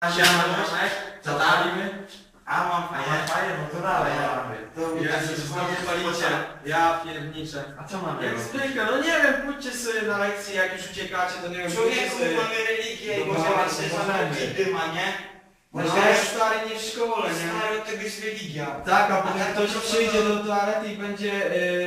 Tomek. Co tam? A mam A fajnie. no to dalej, ja mam. To Jezus, znowu palicie. Ja pierniczę. A co mam Jak zwykle, no nie wiem, pójdźcie sobie na lekcji, jak już uciekacie, to nie wiem, pójdźcie Człowieku, sobie. mamy religię i No możemy właśnie, się możemy. nie? No ale stary nie w szkole, jest religia. Tak, a potem ktoś to- przyjdzie do toalety i będzie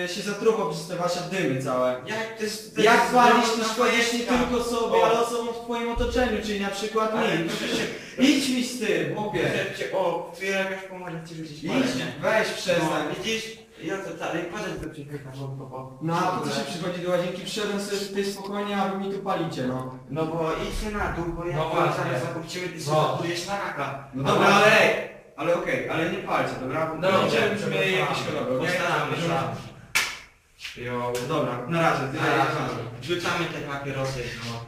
y, się zatruwał przez te wasze dymy całe. Jak to jest... to Jak jest palisz, to szkodzisz nie tylko sobie, O. ale osobom w twoim otoczeniu, czyli na przykład Ale mi. proszę się... Idź mi z tym, chłopie. Proszę cię, o, tu jakaś pomoże ci rzucić Idź, palenie. weź przestań. No, widzisz? Ja to dalej, potem to przyjechać, bo, bo, bo. No a po co się przychodzi do łazienki? Przyszedłem sobie tutaj spokojnie, a wy mi tu palicie, no. No bo idź na dół, bo ja No no właśnie. zaraz zapuścimy, ty się No. na raka. No dobra, ale ej, ale okej, ale nie palcie, dobra? Dobra, Będziemy przepraszamy. jakieś choroby, okej? Postaramy się. Jo. Dobra, na razie, tyle Na razie. Rzucamy te papierosy, no.